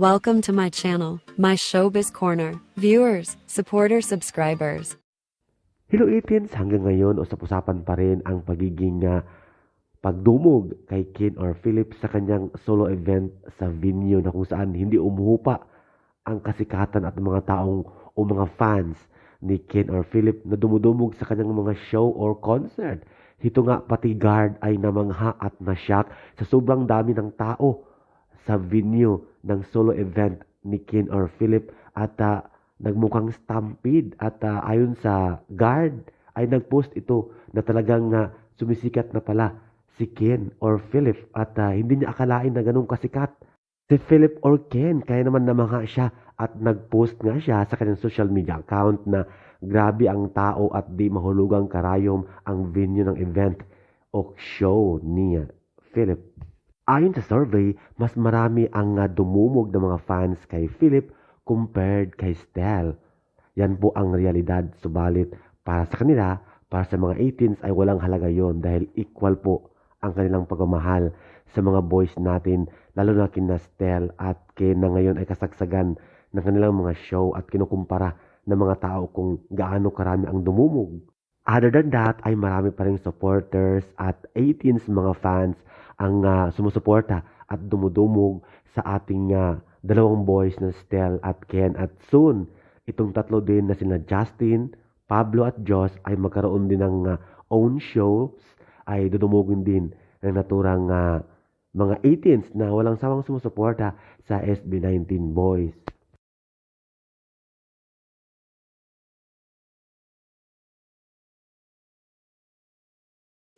Welcome to my channel, my Showbiz Corner. Viewers, supporters, subscribers. Hello 18s, hanggang ngayon usap-usapan pa rin ang pagiging ah, pagdumog kay Ken or Philip sa kanyang solo event sa venue na kung saan hindi umuhupa ang kasikatan at mga taong o mga fans ni Ken or Philip na dumudumog sa kanyang mga show or concert. Hito nga pati guard ay namangha at nashock sa sobrang dami ng tao sa venue ng solo event ni Ken or Philip at ah, nagmukhang stampede at ah, ayon sa guard ay nagpost ito na talagang ah, sumisikat na pala si Ken or Philip at ah, hindi niya akalain na ganun kasikat si Philip or Ken kaya naman namangha siya at nagpost nga siya sa kanyang social media account na grabe ang tao at di mahulugang karayom ang venue ng event o show ni Philip. Ayon sa survey, mas marami ang uh, dumumog ng mga fans kay Philip compared kay Stel. Yan po ang realidad. Subalit, para sa kanila, para sa mga 18s ay walang halaga yon dahil equal po ang kanilang pagmamahal sa mga boys natin, lalo na kina Stel at kina ngayon ay kasagsagan ng kanilang mga show at kinukumpara ng mga tao kung gaano karami ang dumumog. Other than that, ay marami pa rin supporters at 18s mga fans ang uh, sumusuporta at dumudumog sa ating uh, dalawang boys na Stel at Ken at soon itong tatlo din na sina Justin, Pablo at Joss ay magkaroon din ng uh, own shows ay dudumugin din ng naturang uh, mga 18s na walang sawang sumusuporta sa SB19 Boys.